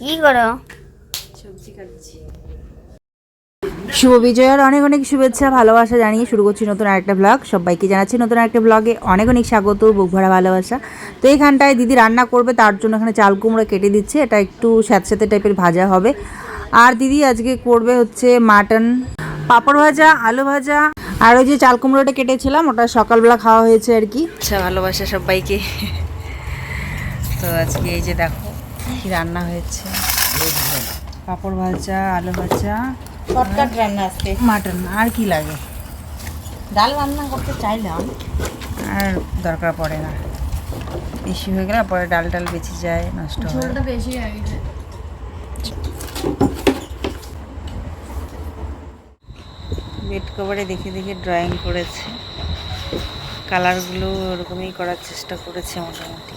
কি করো? সবজি কাটছি। শুভ বিজয়ার অনেক অনেক শুভেচ্ছা ভালোবাসা জানিয়ে শুরু করছি নতুন আরেকটা ব্লগ সবাইকে জানাচ্ছি নতুন আরেকটা ব্লগে অনেক অনেক স্বাগত বুক ভরা ভালোবাসা। তো এইখানটায় দিদি রান্না করবে তার জন্য এখানে চাল কুমড়ো কেটে দিচ্ছে এটা একটু স্যাঁতস্যাঁতে টাইপের ভাজা হবে। আর দিদি আজকে করবে হচ্ছে মাটন পাঁপড় ভাজা আলু ভাজা। আর ওই যে চাল কুমড়োটা কেটেছিলাম ওটা সকালবেলা খাওয়া হয়েছে আর কি। আচ্ছা ভালোবাসা সবাইকে। তো আজকে এই যে দেখো কি রান্না হয়েছে? পাঁপড় ভাজা আলু ভাজা শর্টকাট রান্না আজকে। মাটন আর কি লাগে? ডাল রান্না করতে চাইলাম। আর দরকার পড়ে না। বেশি হয়ে গেলে পরে ডাল ডাল বেঁচে যায় নষ্ট হয়। বেশি হয়ে বেড কভারে দেখে দেখে ড্রয়িং করেছে। কালারগুলো ওরকমই করার চেষ্টা করেছে মোটামুটি।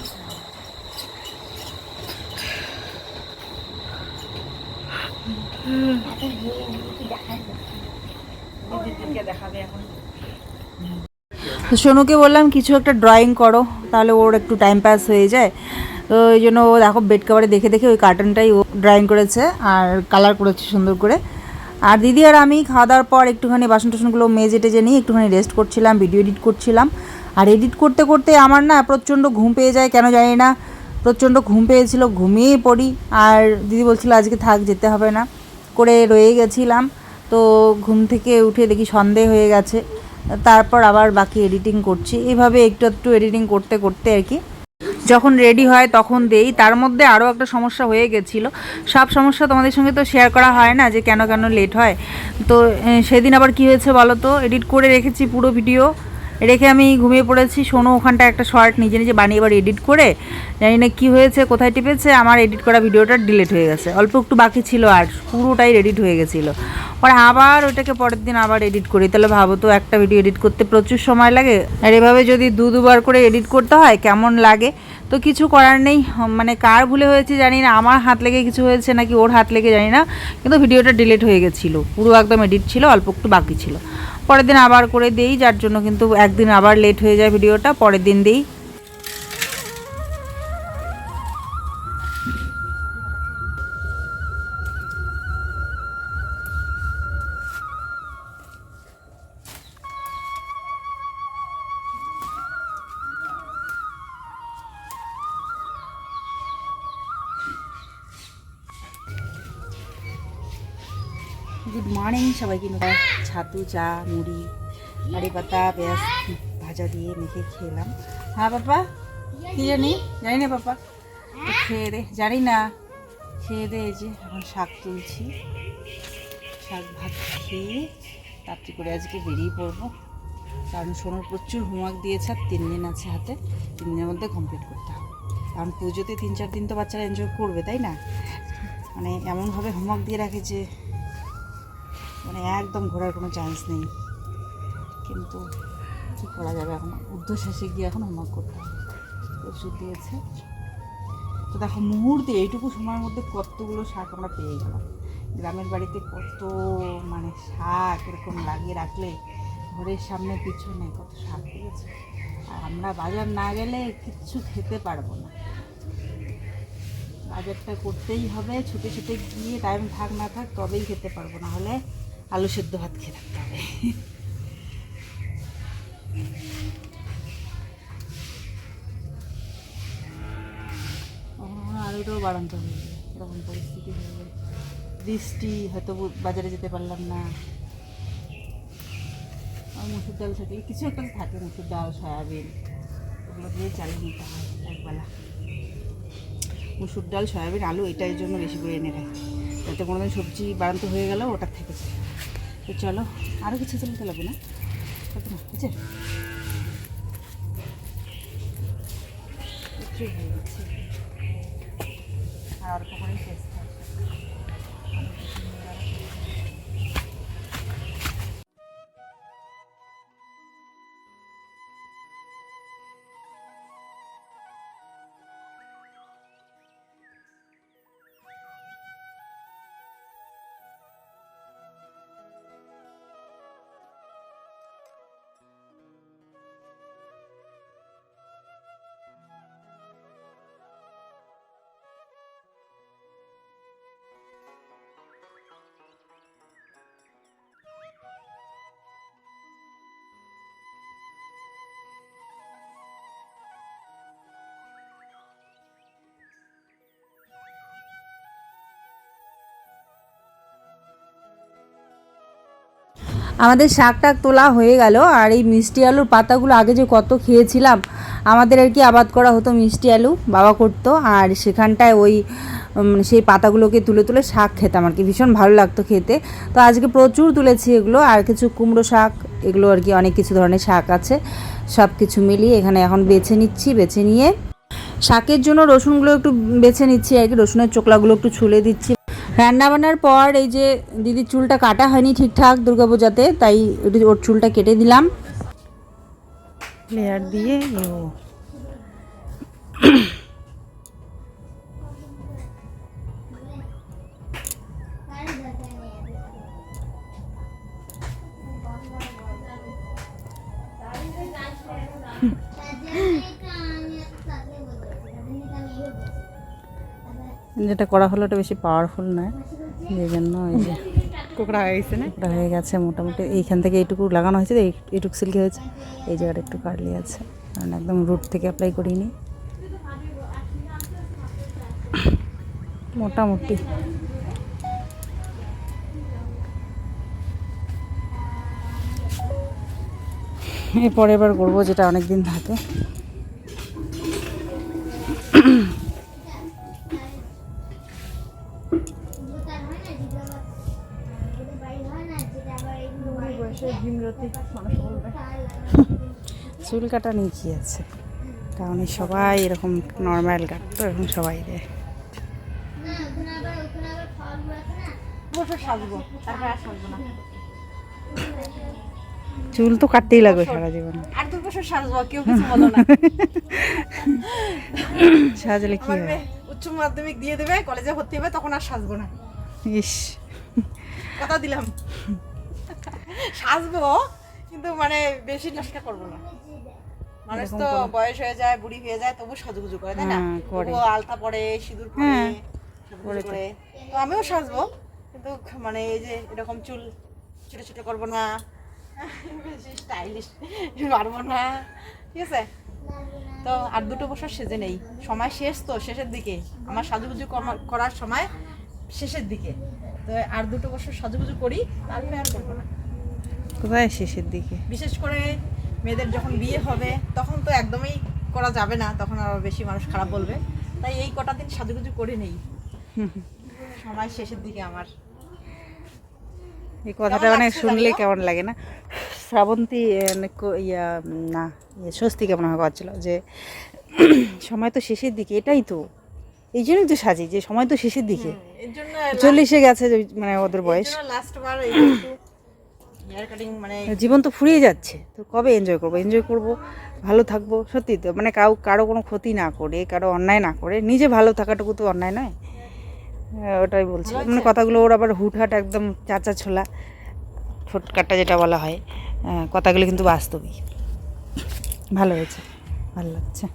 তো সোনুকে বললাম, কিছু একটা ড্রয়িং করো, তাহলে ওর একটু টাইম পাস হয়ে যায়। তো ওই জন্য ও দেখো বেড কাভারে দেখে দেখে ওই কার্টুনটাই ও ড্রয়িং করেছে আর কালার করেছে সুন্দর করে। আর দিদি আর আমি খাওয়া দাওয়ার পর একটুখানি বাসন টাসনগুলো মেজে টেজে নিয়ে একটুখানি রেস্ট করছিলাম ভিডিও এডিট করছিলাম। আর এডিট করতে করতে আমার না প্রচণ্ড ঘুম পেয়ে যায়, কেন জানি না, প্রচণ্ড ঘুম পেয়েছিল, ঘুমিয়েই পড়ি। আর দিদি বলছিল, আজকে থাক, যেতে হবে না। করে রয়ে গেছিলাম। তো ঘুম থেকে উঠে দেখি সন্ধে হয়ে গেছে। তারপর আবার বাকি এডিটিং করছি। এইভাবে একটু একটু এডিটিং করতে করতে আর কি। যখন রেডি হয় তখন দেই। তার মধ্যে আরও একটা সমস্যা হয়ে গেছিল। সব সমস্যা তোমাদের সঙ্গে তো শেয়ার করা হয় না যে কেন কেন লেট হয়। তো সেদিন আবার কি হয়েছে বলো তো? এডিট করে রেখেছি পুরো ভিডিও রেখে আমি ঘুমিয়ে পড়েছি। শোনো ওখানটা একটা শর্ট নিজে নিজে বানিয়ে এবার এডিট করে, জানি না কী হয়েছে, কোথায় টিপেছে, আমার এডিট করা ভিডিওটা ডিলিট হয়ে গেছে। অল্প একটু বাকি ছিল আর পুরোটাই এডিট হয়ে গেছিল। পরে আবার ওটাকে পরের দিন আবার এডিট করি। তাহলে ভাবো তো, একটা ভিডিও এডিট করতে প্রচুর সময় লাগে। আর এভাবে যদি দু দুবার করে এডিট করতে হয়, কেমন লাগে? তো কিছু করার নেই। মানে কার ভুলে হয়েছে জানি না। আমার হাত লেগে কিছু হয়েছে নাকি ওর হাত লেগে জানি না। কিন্তু ভিডিওটা ডিলিট হয়ে গেছিল। পুরো একদম এডিট ছিল, অল্প একটু বাকি ছিল। পরের দিন আবার করে দেই, যার জন্য কিন্তু একদিন আবার লেট হয়ে যায় ভিডিওটা, পরের দিন দিই। গুড মর্নিং, সবাইকে ছাতু, চা, মুড়ি, কারি পাতা, পেঁয়াজ ভাজা দিয়ে মেখে খেলাম। হ্যাঁ পাপা? কি জানি? জানি না, পাপা। খেয়ে দে, জানি না। খেয়ে দে যে এখন শাক তুলছি। শাক ভাত খেয়ে তাড়াতাড়ি করে আজকে বেরিয়ে পড়ব। কারণ সোনার প্রচুর হোমওয়ার্ক দিয়েছে আর তিন দিন আছে হাতে। তিন দিনের মধ্যে কমপ্লিট করতে হবে। কারণ পুজোতে তিন, চার দিন তো বাচ্চারা এনজয় করবে, তাই না? মানে এমনভাবে হোমওয়ার্ক দিয়ে রাখে যে মানে একদম ঘোরার কোনো চান্স নেই। কিন্তু কী করা যাবে এখন? ঊর্ধ্বশ্বাসে গিয়ে এখন হোমওয়ার্ক করতে হবে। প্রচুর দিয়েছে। তো দেখো, মুহূর্তে এইটুকু সময়ের মধ্যে কতগুলো শাক আমরা পেয়ে গেলাম। গ্রামের বাড়িতে কত মানে শাক এরকম লাগিয়ে রাখলে ঘরের সামনে পিছনে কত শাক পেয়েছে আর আমরা বাজার না গেলে কিচ্ছু খেতে পারব না। বাজারটা করতেই হবে, ছুটে ছুটে গিয়ে টাইম থাক না থাক তবেই খেতে পারব। না হলে আলু সেদ্ধ ভাত খেয়ে থাকতে হবে। আলুটাও বাড়াতে হবে এরকম পরিস্থিতি হয়ে যাবে বৃষ্টি, হয়তো বাজারে যেতে পারলাম না। আর মুসুর ডাল থাকলে কিছু একটা থাকে, মুসুর ডাল, সয়াবিন ওগুলো দিয়ে চালিয়ে নিতে হয় একবেলা। মুসুর ডাল, সয়াবিন, আলু এটার জন্য বেশি করে এনে রাখি। যাতে কোনোদিন সবজি বাড়ান্ত হয়ে গেল ওটার থেকে তো চলো আরও কিছু চলতে লাগবে না। বুঝছে আর অল্প করেই টেস্ট আমাদের শাক টাক তোলা হয়ে গেল আর এই মিষ্টি আলুর পাতাগুলো আগে যে কত খেয়েছিলাম, আমাদের আর কি আবাদ করা হতো মিষ্টি আলু, বাবা করতো আর সেখানটায় ওই সেই পাতাগুলোকে তুলে তুলে শাক খেতাম আর কি। ভীষণ ভালো লাগতো খেতে। তো আজকে প্রচুর তুলেছি এগুলো আর কিছু কুমড়ো শাক, এগুলো আর কি অনেক কিছু ধরনের শাক আছে সব কিছু মিলিয়ে এখানে এখন বেছে নিচ্ছি, বেছে নিয়ে শাকের জন্য রসুনগুলো একটু বেছে নিচ্ছি আর কি, রসুনের চোকলাগুলো একটু ছুলে দিচ্ছি। রান্না বান্নার পর এই যে দিদির চুলটা কাটা হয়নি ঠিকঠাক দুর্গাপূজাতে, তাই ওর চুলটা কেটে দিলাম। দিয়ে যেটা করা হলো ওটা বেশি পাওয়ারফুল নয়। যে জন্য ওই যে কোকড়া হয়ে গেছে না? ওটা হয়ে গেছে মোটামুটি। এইখান থেকে এইটুকু লাগানো হয়েছে এইটুকু সিল্কি হয়েছে। এই জায়গাটা একটু কাটলি আছে। কারণ একদম রুট থেকে অ্যাপ্লাই করিনি। মোটামুটি। এরপরে এবার করব যেটা অনেক দিন থাকে। চুল কাটা নিয়ে কি আছে? কারণ সবাই এরকম নর্মাল কাটতো এরকম সবাই দেয়। চুল তো কাটতেই লাগবে সারা জীবন। আর বছর সাজবো কেউ কিছু না সাজলে কি হয় উচ্চ মাধ্যমিক দিয়ে দেবে কলেজে ভর্তি হবে? তখন আর সাজবো না ইস। কথা দিলাম। সাজবো? কিন্তু মানে বেশি নষ্ট করব না। মানুষ তো বয়স হয়ে যায় বুড়ি হয়ে যায় তবু সাজুগুজু করে তাই না? হ্যাঁ। তবুও আলতা পরে সিঁদুর পরে হ্যাঁ, করে। তো আমিও সাজবো কিন্তু মানে এই যে এরকম চুল ছোট ছোট করব না বেশি স্টাইলিশ পারব না ঠিক আছে? তো আর দুটো বছর সেজে নেই। সময় শেষ তো শেষের দিকে। আমার সাজুগুজু করা- করার সময় শেষের দিকে। তো আর দুটো বছর সাজুগুজু করি তারপরে আর করব না। কোথায় শেষের দিকে? বিশেষ করে মেয়েদের যখন বিয়ে হবে তখন তো একদমই করা যাবে না তখন আরও বেশি মানুষ খারাপ বলবে। তাই এই কটা দিন সাজুগুজু করে নেই। সময় শেষের দিকে আমার। এই কথাটা মানে শুনলে কেমন লাগে না? শ্রাবন্তী কো- ইয়া না স্বস্তি কেমন হয় করছিল যে সময় তো শেষের দিকে এটাই তো। এই জন্যই তো সাজি যে সময় তো শেষের দিকে। চল্লিশে গেছে মানে ওদের বয়স। লাস্ট বার হেয়ার কাটিং মানে জীবন তো ফুরিয়ে যাচ্ছে তো কবে এনজয় করব? এনজয় করব ভালো থাকব সত্যি তো মানে কাউ কারও কোনো ক্ষতি না করে কারও অন্যায় না করে নিজে ভালো থাকাটুকু তো অন্যায় নয়। হ্যাঁ, ওটাই বলছি। মানে কথাগুলো ওর আবার হুটহাট একদম চাচা ছোলা ছোটকাটা যেটা বলা হয় আহ, কথাগুলো কিন্তু বাস্তবই। ভালো হয়েছে ভালো লাগছে।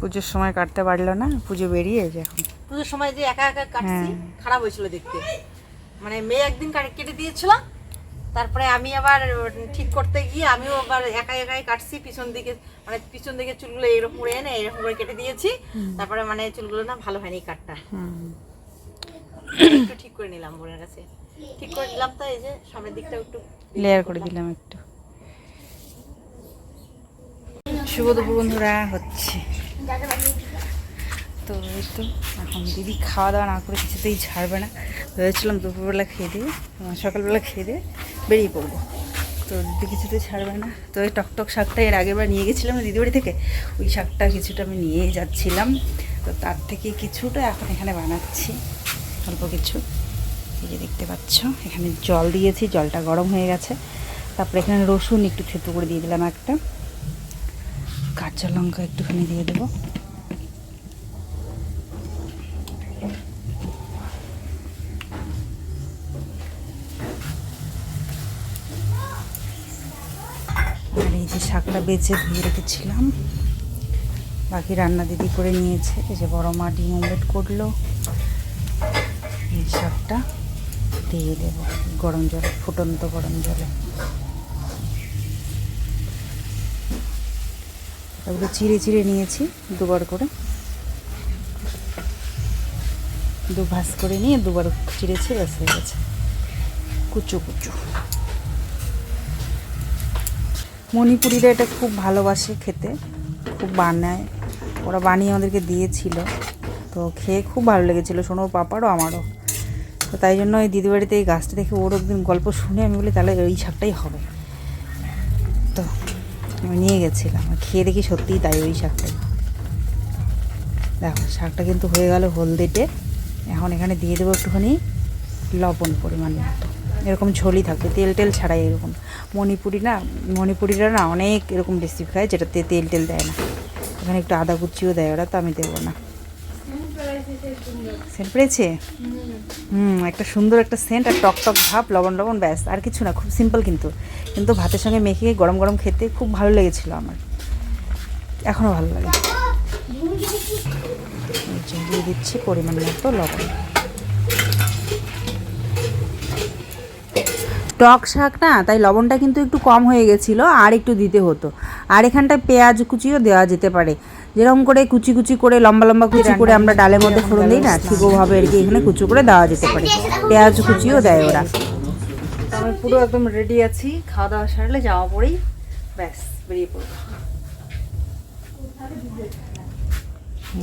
পুজোর সময় কাটতে পারল না পুজো বেরিয়ে এখন। পুজোর সময় যে একা একা কাটছি হ্যাঁ। খারাপ হয়েছিল দেখতে। মানে মেয়ে একদিন কাটে- কেটে দিয়েছিল তারপরে আমি আবার ঠিক করতে গিয়ে আমিও আবার একা একাই কাটছি পিছন দিকে মানে পিছন দিকে চুলগুলো এরকম করে এনে এরকম করে কেটে দিয়েছি তারপরে মানে চুলগুলো না ভালো হয়নি কাটটা একটু ঠিক করে নিলাম বোনের কাছে। ঠিক করে নিলাম তো এই যে সামনের দিকটা একটু লেয়ার করে দিলাম একটু। শুভ দুপুর বন্ধুরা হচ্ছে। তো এই তো, এখন দিদি খাওয়া দাওয়া না করে কিছুতেই ছাড়বে না। ভেবেছিলাম দুপুরবেলা খেয়ে দিয়ে সকালবেলা খেয়ে দিয়ে বেরিয়ে পড়ব। তো দিদি কিছুতেই ছাড়বে না। তো এই টকটক শাকটা এর আগের বার নিয়ে গেছিলাম না দিদিবাড়ি থেকে? ওই শাকটা কিছুটা আমি নিয়ে যাচ্ছিলাম। তো তার থেকে কিছুটা এখন এখানে বানাচ্ছি, অল্প কিছু। এই যে দেখতে পাচ্ছ, এখানে জল দিয়েছি, জলটা গরম হয়ে গেছে। তারপরে এখানে রসুন একটু থেতু করে দিয়ে দিলাম একটা। কাঁচা লঙ্কা একটুখানি দিয়ে দেবো আর শাকটা বেছে ধুয়ে রেখেছিলাম। বাকি রান্না দিদি করে নিয়েছে। এই যে বড় মা ডিম অমলেট করল। এই শাকটা দিয়ে দেব। গরম জলে, ফুটন্ত গরম জলে। ওগুলো চিড়ে চিড়ে নিয়েছি দুবার করে। দু ভাঁজ করে নিয়ে দুবার চিড়েছি, ব্যাস হয়ে গেছে। কুচু কুচো। মণিপুরিরা এটা খুব ভালোবাসে খেতে, খুব বানায়। ওরা বানিয়ে আমাদেরকে দিয়েছিল। তো খেয়ে খুব ভালো লেগেছিলো শোনো পাপারও, আমারও। তো তাই জন্য ওই দিদি বাড়িতে এই গাছটা দেখে ওর একদিন গল্প শুনে আমি বলি, তাহলে ওই শাকটাই হবে। তো আমি নিয়ে গেছিলাম। খেয়ে দেখি সত্যিই তাই ওই শাকটাই। দেখো, শাকটা কিন্তু হয়ে গেল হলদেটে এখন এখানে দিয়ে দেবো একটুখানি লবণ পরিমাণ মতো এরকম ঝোলই থাকবে তেল টেল ছাড়াই এরকম। মণিপুরি না, মণিপুরিরা না অনেক এরকম রেসিপি খায় যেটাতে তেল টেল দেয় না। এখানে একটু আদা কুচিও দেয় ওরা, তো আমি দেবো না। সেন্ট পেয়েছে হুম, একটা সুন্দর একটা সেন্ট আর টক টক ভাব, লবণ লবণ, ব্যাস, আর কিছু না, খুব সিম্পল কিন্তু। কিন্তু ভাতের সঙ্গে মেখে গরম গরম খেতে খুব ভালো লেগেছিল আমার। এখনও ভালো লাগে। দিচ্ছি পরিমাণ মতো লবণ। টক শাক না তাই লবণটা কিন্তু একটু কম হয়ে গেছিল আর একটু দিতে হতো। আর এখানটায় পেঁয়াজ কুচিও দেওয়া যেতে পারে। যেরকম করে কুচি কুচি করে লম্বা লম্বা কুচি করে আমরা ডালের মধ্যে ফোড়ন দিই না ঠিক ওভাবে আর কি এখানে কুচি করে দেওয়া যেতে পারে। পেঁয়াজ কুচিও দেয় ওরা। আমি পুরো একদম রেডি আছি খাওয়া দাওয়া সারলে যাওয়া পরেই ব্যাস বেরিয়ে পড়ব।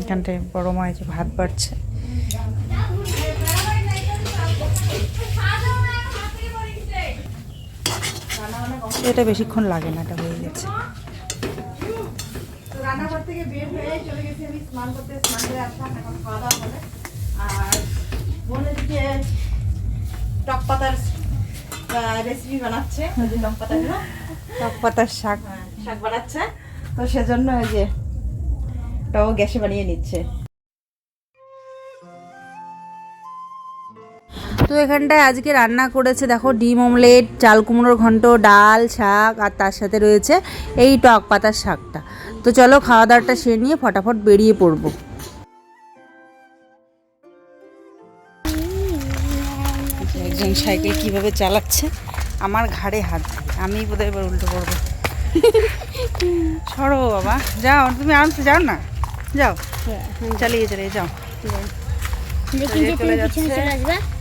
এখানটায় বড় মা যে ভাত বাড়ছে। এটা বেশিক্ষণ লাগে না এটা হয়ে গেছে। রান্নাঘর থেকে বের হয়ে চলে গেছি আমি স্নান করতে স্নান করে আসলাম এখন খাওয়া দাওয়া হবে। আর বোনের টক পাতার রেসিপি বানাচ্ছে টক পাতাগুলো টক পাতার শাক। হ্যাঁ, শাক বানাচ্ছে। তো সেজন্য ওই যে ওটাও গ্যাসে বানিয়ে নিচ্ছে। তো এখানটায় আজকে রান্না করেছে দেখো ডিম অমলেট চাল কুমড়োর ঘন্ট ডাল শাক আর তার সাথে রয়েছে এই টক পাতার শাকটা। তো চলো খাওয়া দাওয়াটা সেরে নিয়ে ফটাফট বেরিয়ে পড়ব। একজন সাইকেল কীভাবে চালাচ্ছে? আমার ঘাড়ে হাত আমি বোধহয় এবার উল্টো পড়ব সরো বাবা। যাও তুমি আরামসে যাও না? যাও। চালিয়ে চালিয়ে যাও। চালিয়ে চলে যাচ্ছে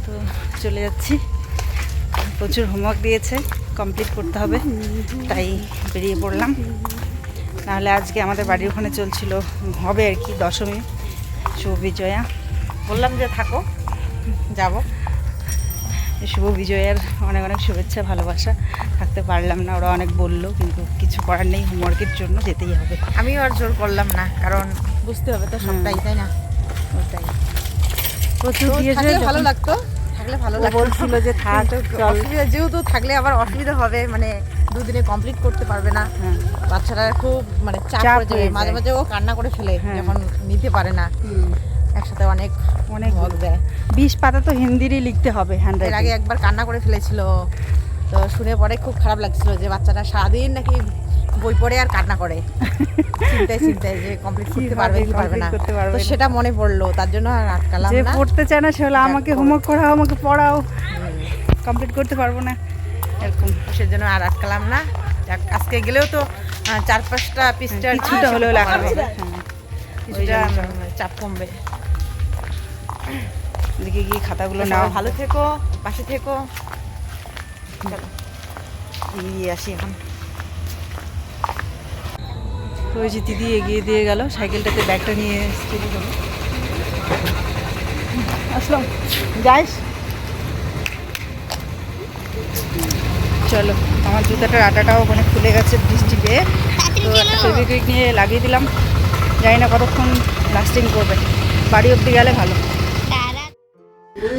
তো চলে যাচ্ছি। প্রচুর হোমওয়ার্ক দিয়েছে কমপ্লিট করতে হবে তাই বেরিয়ে পড়লাম। নাহলে আজকে আমাদের বাড়ির ওখানে চলছিল হবে আর কি দশমী শুভ বিজয়া। বললাম যে থাকো যাব। শুভ বিজয়ের অনেক অনেক শুভেচ্ছা ভালোবাসা থাকতে পারলাম না ওরা অনেক বলল কিন্তু কিছু করার নেই হোমওয়ার্কের জন্য যেতেই হবে। আমিও আর জোর করলাম না কারণ বুঝতে হবে তো সবটাই তাই না? ওটাই। প্রচুর দিয়েছে ভালো লাগতো থাকলে ভালো লাগতো। বলছিল যে থাক অসুবিধা যেহেতু থাকলে আবার অসুবিধা হবে মানে দুদিনে কমপ্লিট করতে পারবে না। হ্যাঁ। বাচ্চারা খুব মানে চাপ পড়ে যাবে। মাঝে মাঝে ও কান্না করে ফেলে হ্যাঁ। যখন নিতে পারে না। একসাথে অনেক অনেক দেয়। বিশ পাতা তো হিন্দিরই লিখতে হবে হ্যান্ড এর আগে একবার কান্না করে ফেলেছিল। তো শুনে পরে খুব খারাপ লাগছিল যে বাচ্চাটা সারাদিন নাকি বই পড়ে আর কান্না করে। চিন্তায় চিন্তায় যে কমপ্লিট করতে পারবে কি পারবে না। তো সেটা মনে পড়ল তার জন্য আর আটকালাম যে পড়তে চায় না সে হলো আমাকে হোমওয়ার্ক করাও আমাকে পড়াও। কমপ্লিট করতে পারব না। এরকম। সেজন্য আর আটকালাম না। আজকে গেলেও তো চার পাঁচটা পৃষ্ঠা কিছুটা হলেও হ্যাঁ। কিছুটা চাপ কমবে। এদিকে গিয়ে খাতাগুলো নাও। ভালো থেকো পাশে থেকো। এগিয়ে আসি এখন। ওই যে দিদি এগিয়ে দিয়ে গেল, সাইকেলটাতে ব্যাগটা নিয়ে এসেছিল। আসলাম। যাইস। চলো, আমার জুতাটার আটাটাও মানে খুলে গেছে বৃষ্টি পেয়ে তো একটা নিয়ে লাগিয়ে দিলাম। জানি না কতক্ষণ লাস্টিং করবে। বাড়ি অবধি গেলে ভালো।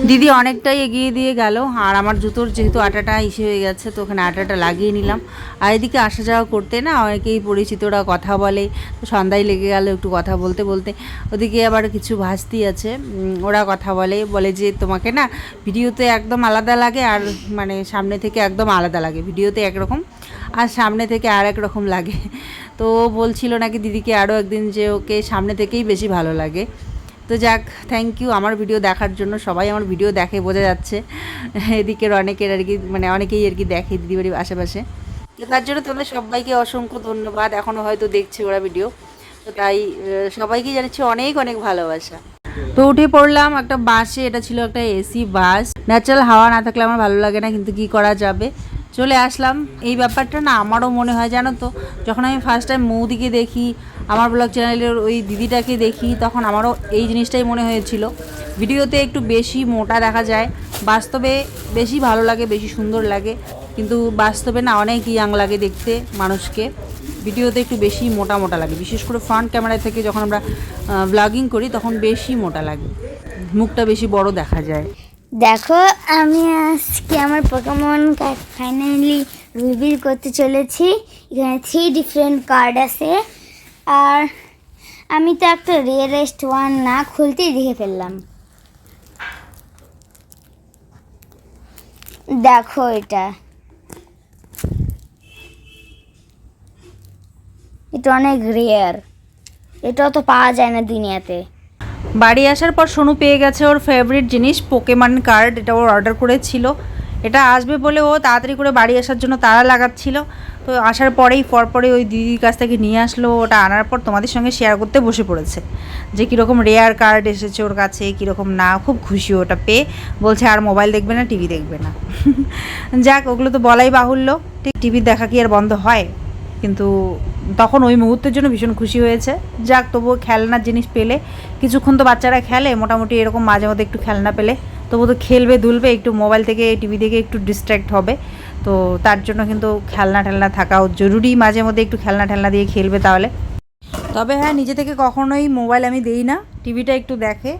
দিদি অনেকটাই এগিয়ে দিয়ে গেল, আর আমার জুতোর যেহেতু আটাটা ইসে হয়ে গেছে, তো ওখানে আটাটা লাগিয়ে নিলাম। আর এদিকে আসা যাওয়া করতে না অনেকেই পরিচিতরা কথা বলে, তো সন্ধ্যায় লেগে গেল একটু কথা বলতে বলতে। ওদিকে আবার কিছু ভাস্তি আছে ওরা কথা বলে বলে যে তোমাকে না ভিডিওতে একদম আলাদা লাগে, আর মানে সামনে থেকে একদম আলাদা লাগে, ভিডিওতে একরকম, আর সামনে থেকে আর এক রকম লাগে। তো বলছিল নাকি দিদিকে আরও একদিন যে ওকে সামনে থেকেই বেশি ভালো লাগে। তো যাক থ্যাংক ইউ আমার ভিডিও দেখার জন্য সবাই আমার ভিডিও দেখে, বোঝা যাচ্ছে। এদিকের অনেকের আর কি মানে অনেকেই আর কি দেখে দিদিবাড়ির আশেপাশে। তো তার জন্য তোমাদের সবাইকে অসংখ্য ধন্যবাদ। এখনও হয়তো দেখছে ওরা ভিডিও তো তাই সবাইকে জানাচ্ছি অনেক অনেক ভালোবাসা। তো উঠে পড়লাম একটা বাসে, এটা ছিল একটা এসি বাস। ন্যাচারাল হাওয়া না থাকলে আমার ভালো লাগে না, কিন্তু কি করা যাবে? চলে আসলাম। এই ব্যাপারটা না আমারও মনে হয় জানো তো, যখন আমি ফার্স্ট টাইম মৌদিকে দেখি, আমার ব্লগ চ্যানেলের ওই দিদিটাকে দেখি, তখন আমারও এই জিনিসটাই মনে হয়েছিল। ভিডিওতে একটু বেশি মোটা দেখা যায়, বাস্তবে বেশি ভালো লাগে, বেশি সুন্দর লাগে, কিন্তু বাস্তবে না অনেক ইয়াং লাগে দেখতে মানুষকে। ভিডিওতে একটু বেশি মোটা মোটা লাগে, বিশেষ করে ফ্রন্ট ক্যামেরা থেকে যখন আমরা ব্লগিং করি, তখন বেশি মোটা লাগে, মুখটা বেশি বড় দেখা যায়। দেখো, আমি আজকে আমার পোকেমন কার্ড ফাইনালি রিভিল করতে চলেছি। এখানে থ্রি ডিফারেন্ট কার্ড আছে। আর আমি তো একটা রিয়েলেস্ট ওয়ান না খুলতেই দেখে ফেললাম। দেখো এটা। এটা অনেক রেয়ার এটা তো পাওয়া যায় না দুনিয়াতে। বাড়ি আসার পর সোনু পেয়ে গেছে ওর ফেভারিট জিনিস পোকেমান কার্ড এটা ওর অর্ডার করেছিল। এটা আসবে বলে ও তাড়াতাড়ি করে বাড়ি আসার জন্য তারা লাগাচ্ছিল। তো আসার পরেই পরপরে ওই দিদির কাছ থেকে নিয়ে আসলো। ওটা আনার পর তোমাদের সঙ্গে শেয়ার করতে বসে পড়েছে। যে কীরকম রেয়ার কার্ড এসেছে ওর কাছে, কীরকম না, খুব খুশি ওটা পেয়ে। বলছে, আর মোবাইল দেখবে না টিভি দেখবে না। যাক, ওগুলো তো বলাই বাহুল্য। ঠিক টিভি দেখা কি আর বন্ধ হয়? কিন্তু তখন ওই মুহূর্তের জন্য ভীষণ খুশি হয়েছে। যাক, তবুও খেলনার জিনিস পেলে। কিছুক্ষণ তো বাচ্চারা খেলে, মোটামুটি এরকম মাঝে মধ্যে একটু খেলনা পেলে। তবু তো খেলবে, দুলবে, একটু মোবাইল থেকে, টিভি থেকে একটু ডিস্ট্র্যাক্ট হবে। তো তার জন্য কিন্তু খেলনা টেলনা থাকাও জরুরি। মাঝে মধ্যে একটু খেলনা টেলনা দিয়ে খেলবে তাহলে। তবে হ্যাঁ নিজে থেকে কখনোই মোবাইল আমি দেই না। টিভিটা একটু দেখে।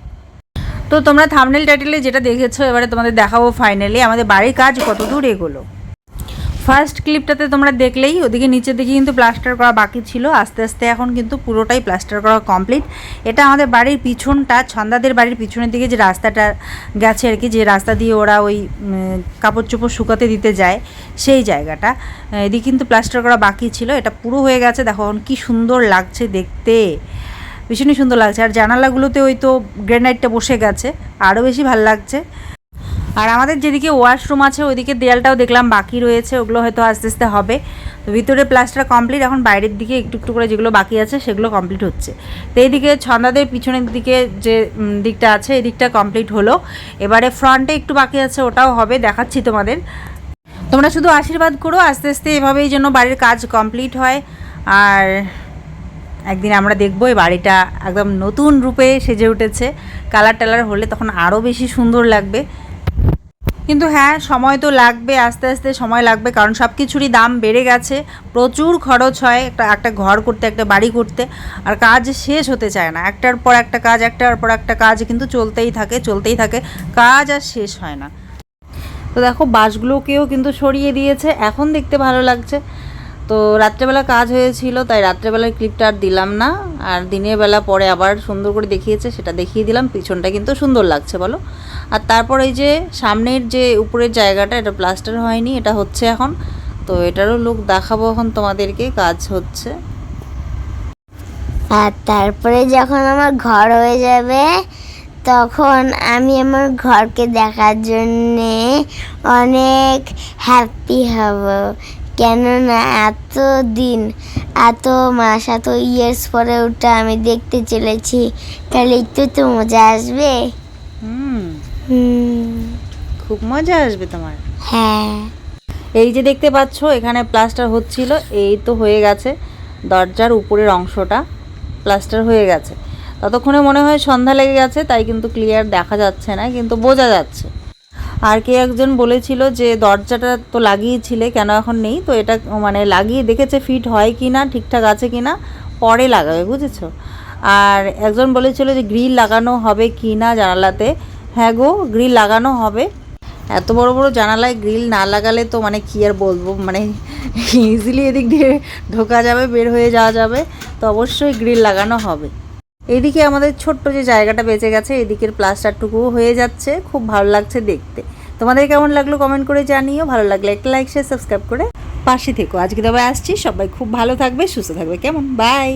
তো তোমরা থামনেল টাইটেলে যেটা দেখেছ, এবারে তোমাদের দেখাবো ফাইনালি আমাদের বাড়ির কাজ কত দূর এগোলো। ফার্স্ট ক্লিপটাতে তোমরা দেখলেই, ওদিকে নিচের দিকে কিন্তু প্লাস্টার করা বাকি ছিল। আস্তে আস্তে এখন কিন্তু পুরোটাই প্লাস্টার করা কমপ্লিট এটা আমাদের বাড়ির পিছনটা, ছন্দাদের বাড়ির পিছনের দিকে যে রাস্তাটা গেছে আর কি, যে রাস্তা দিয়ে ওরা ওই কাপড় চোপড় শুকাতে দিতে যায়, সেই জায়গাটা। এদিকে কিন্তু প্লাস্টার করা বাকি ছিল। এটা পুরো হয়ে গেছে। দেখো এখন কী সুন্দর লাগছে দেখতে। ভীষণই সুন্দর লাগছে। আর জানালাগুলোতে ওই তো গ্রেনাইটটা বসে গেছে। আরও বেশি ভালো লাগছে। আর আমাদের যেদিকে ওয়াশরুম আছে, ওইদিকে দেয়ালটাও দেখলাম বাকি রয়েছে, ওগুলো হয়তো আস্তে আস্তে হবে। তো ভিতরে প্লাস্টার কমপ্লিট এখন বাইরের দিকে একটু একটু করে যেগুলো বাকি আছে, সেগুলো কমপ্লিট হচ্ছে। তো এইদিকে ছন্দাদের পিছনের দিকে যে দিকটা আছে, এই দিকটা কমপ্লিট হলো। এবারে ফ্রন্টে একটু বাকি আছে, ওটাও হবে, দেখাচ্ছি তোমাদের। তোমরা শুধু আশীর্বাদ করো, আস্তে আস্তে এভাবেই যেন বাড়ির কাজ কমপ্লিট হয়। আর একদিন আমরা দেখব এই বাড়িটা একদম নতুন রূপে সেজে উঠেছে। কালার টালার হলে তখন আরও বেশি সুন্দর লাগবে। কিন্তু হ্যাঁ সময় তো লাগবে, আস্তে আস্তে সময় লাগবে, কারণ সব কিছুরই দাম বেড়ে গেছে। প্রচুর খরচ হয় একটা একটা ঘর করতে, একটা বাড়ি করতে, আর কাজ শেষ হতে চায় না। একটার পর একটা কাজ, একটার পর একটা কাজ কিন্তু চলতেই থাকে চলতেই থাকে। কাজ আর শেষ হয় না। তো দেখো, বাসগুলোকেও কিন্তু সরিয়ে দিয়েছে। এখন দেখতে ভালো লাগছে। তো রাত্রেবেলা কাজ হয়েছিল, তাই রাত্রেবেলার ক্লিপটা আর দিলাম না। আর দিনের বেলা পরে আবার সুন্দর করে দেখিয়েছে, সেটা দেখিয়ে দিলাম। পিছনটা কিন্তু সুন্দর লাগছে, বলো। আর তারপর এই যে সামনের যে উপরের জায়গাটা, এটা প্লাস্টার হয়নি, এটা হচ্ছে এখন। তো এটারও লুক দেখাবো এখন তোমাদেরকে, কাজ হচ্ছে। আর তারপরে যখন আমার ঘর হয়ে যাবে, তখন আমি আমার ঘরকে দেখার জন্যে অনেক হ্যাপি হব। কেননা এত দিন এত মাস এত ইয়ার্স পরে ওটা আমি দেখতে চলেছি। তাহলে একটু তো মজা আসবে। খুব মজা আসবে তোমার। হ্যাঁ। এই যে দেখতে পাচ্ছ এখানে প্লাস্টার হচ্ছিল এই তো হয়ে গেছে। দরজার উপরের অংশটা প্লাস্টার হয়ে গেছে। ততক্ষণে মনে হয় সন্ধ্যা লেগে গেছে তাই কিন্তু ক্লিয়ার দেখা যাচ্ছে না কিন্তু বোঝা যাচ্ছে। আর কে একজন বলেছিল যে দরজাটা তো লাগিয়েছিলে, কেন এখন নেই? তো এটা মানে লাগিয়ে দেখেছে ফিট হয় কি না ঠিকঠাক আছে কি না পরে লাগাবে, বুঝেছ? আর একজন বলেছিল যে গ্রিল লাগানো হবে কি না জানালাতে। হ্যাঁ গো, গ্রিল লাগানো হবে। এত বড় বড় জানালায় গ্রিল না লাগালে তো মানে কি আর বলব? মানে ইজিলি এদিক দিয়ে ঢোকা যাবে, বের হয়ে যাওয়া যাবে। তো অবশ্যই গ্রিল লাগানো হবে। এদিকে আমাদের ছোট্ট যে জায়গাটা বেঁচে গেছে, এদিকের প্লাস্টারটুকুও হয়ে যাচ্ছে। খুব ভালো লাগছে দেখতে। তোমাদের কেমন লাগল কমেন্ট করে জানিও। ভালো লাগলে একটা লাইক শেয়ার সাবস্ক্রাইব করে পাশে থেকো। আজকে তবে আসছি। সবাই খুব ভালো থাকবে, সুস্থ থাকবে। কেমন? বাই